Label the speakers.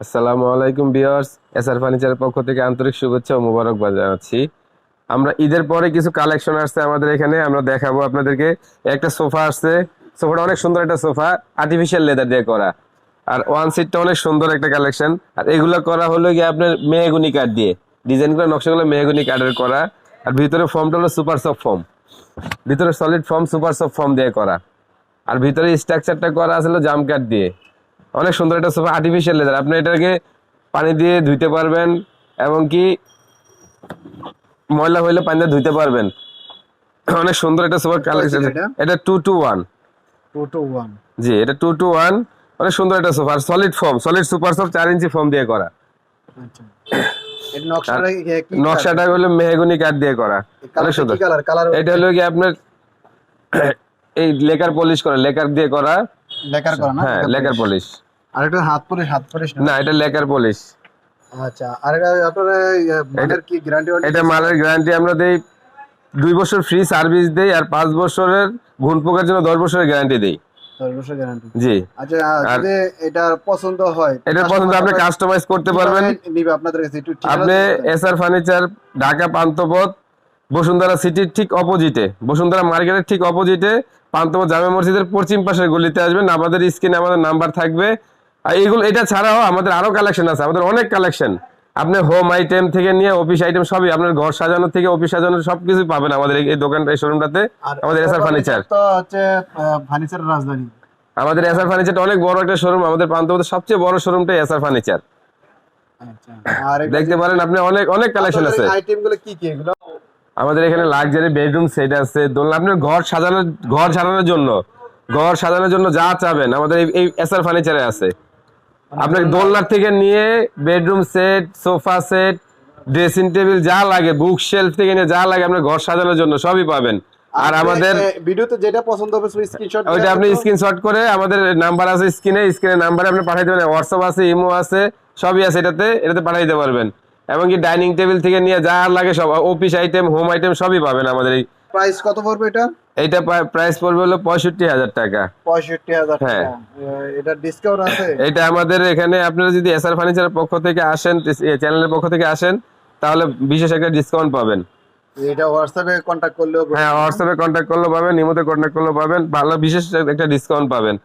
Speaker 1: আসসালামু আলাইকুম বিয়ার্স এসআর ফার্নিচারের পক্ষ থেকে আন্তরিক শুভেচ্ছা ও মোবারকবাদ জানাচ্ছি। আমরা ঈদের পরে কিছু কালেকশন আসছে আমাদের এখানে, আমরা দেখাবো আপনাদেরকে। একটা সোফা আসছে, সোফাটা অনেক সুন্দর একটা সোফা আর্টিফিশিয়াল লেদার দিয়ে করা। আর ওয়ান সিটটা অনেক সুন্দর একটা কালেকশন আর এগুলো করা হলো গিয়ে আপনার মেহগুনি কাঠ দিয়ে। ডিজাইনগুলো নকশাগুলো মেহগুনি কাঠের করা। আর ভিতরে ফর্মটা হলো সুপার সফট ফর্ম ভিতরে solid foam super soft foam দিয়ে করা। আর ভিতরে স্ট্রাকচারটা করা আছে জাম কাঠ দিয়ে। অনেক সুন্দর একটা সোফা আর্টিফিশিয়াল লেদার আপনি এটাকে পানি দিয়ে ধুইতে পারবেন এবং কি ময়লা হইলে পানি দিয়ে ধুইতে পারবেন। অনেক সুন্দর একটা সোফা কালেকশন
Speaker 2: এটা?
Speaker 1: Two two one
Speaker 2: two two one
Speaker 1: জি এটা টু টু ওয়ান অনেক সুন্দর একটা সোফা আর solid foam solid super soft চার ইঞ্চি ফর্ম দিয়ে করা।
Speaker 2: আচ্ছা। নকশাটা
Speaker 1: হলো মেহগুনি কাঠ দিয়ে করা। অনেক সুন্দর। এটা হলো কি আপনার এই লেকার পলিশ করা লেকার দিয়ে করা।
Speaker 2: লেকার করা না?
Speaker 1: হ্যাঁ লেকার পলিশ
Speaker 2: আর একটা হাত পরে হাত পরে
Speaker 1: না? এটা লেকার পলিশ
Speaker 2: আচ্ছা আর এটা আপনার মানের কি গ্যারান্টি
Speaker 1: এটা মালের গ্যারান্টি আমরা দেই দুই বছর ফ্রি সার্ভিস দেই আর পাঁচ বছরের ঘুণ পোকার জন্য দশ বছরের গ্যারান্টি দেই। জি।
Speaker 2: আচ্ছা যদি এটা পছন্দ হয়
Speaker 1: এটার পছন্দ আপনি কাস্টমাইজ করতে পারবেন।
Speaker 2: আপনাদের কাছে? একটু
Speaker 1: আপনি এসআর ফার্নিচার ঢাকা পান্থপথ বসুন্ধরা সিটির ঠিক অপোজিটে। বসুন্ধরা মার্কেটের ঠিক অপোজিটে পান্থপথ জামে মসজিদের পশ্চিম পাশের গলিতে আসবেন। আমাদের স্ক্রিনে আমাদের নাম্বার থাকবে। আর এগুলো এটা ছাড়াও আমাদের আরও কালেকশন আছে। আমাদের অনেক কালেকশন আপনি হোম আইটেম থেকে নিয়ে অফিস আইটেম সবই আপনার ঘর সাজানো থেকে অফিস সাজানো সবকিছু পাবেন আমাদের এই- দোকানটা এই শোরুমটাতে আমাদের এসআর ফার্নিচার
Speaker 2: তো হচ্ছে ফার্নিচার রাজধানী।
Speaker 1: আমাদের এসআর ফার্নিচারটা অনেক বড় একটা শোরুম আমাদের পান্থপথের সবচেয়ে বড় শোরুমটাই এসআর ফার্নিচার
Speaker 2: আচ্ছা। আর
Speaker 1: দেখতে পারেন আপনি অনেক অনেক কালেকশন আছে।
Speaker 2: আইটেমগুলো কি কি? এগুলো
Speaker 1: আমাদের এখানে লাক্সারি বেডরুম সেট আছে। দোলনা আপনার ঘর সাজানোর ঘর সাজানোর জন্য ঘর সাজানোর জন্য যা চাবেন আমাদের এই- এসআর ফার্নিচারে আছে। আপনার দোলনার থেকে নিয়ে bedroom set sofa set dressing table যা লাগে বুক শেলফ থেকে নিয়ে যা লাগে আপনার ঘর সাজানোর জন্য সবই পাবেন। আর আমাদের
Speaker 2: ভিডিওতে যেটা পছন্দ হবে স্ক্রিনশট
Speaker 1: ওইটা আপনি স্ক্রিনশট করে আমাদের নাম্বার আছে স্ক্রিনে স্ক্রিনে নাম্বারে আপনি পাঠিয়ে দেবেন হোয়াটসঅ্যাপ আছে ইমো আছে সবই আছে এটাতে এটাতে পাঠিয়ে দিতে পারবেন। এমনকি ডাইনিং টেবিল থেকে নিয়ে যা লাগে সব অফিস আইটেম হোম আইটেম সবই পাবেন আমাদের এই
Speaker 2: প্রাইস কত পড়বে এটা?
Speaker 1: এটা প্রাইস পড়বে হলো পঁয়ষট্টি হাজার টাকা।
Speaker 2: পঁয়ষট্টি হাজার
Speaker 1: হ্যাঁ।
Speaker 2: টাকা এটা ডিসকাউন্ট আছে?
Speaker 1: এটা আমাদের এখানে আপনারা যদি এসআর ফার্নিচারের পক্ষ থেকে আসেন চ্যানেলের পক্ষ থেকে আসেন তাহলে বিশেষ একটা ডিসকাউন্ট পাবেন।
Speaker 2: এটা হোয়াটসঅ্যাপে কন্ট্যাক্ট করলেও
Speaker 1: হ্যাঁ হোয়াটসঅ্যাপে কন্ট্যাক্ট করলেও পাবেন ইমোতে কন্ট্যাক্ট করলেও পাবেন ভালো বিশেষ একটা ডিসকাউন্ট পাবেন।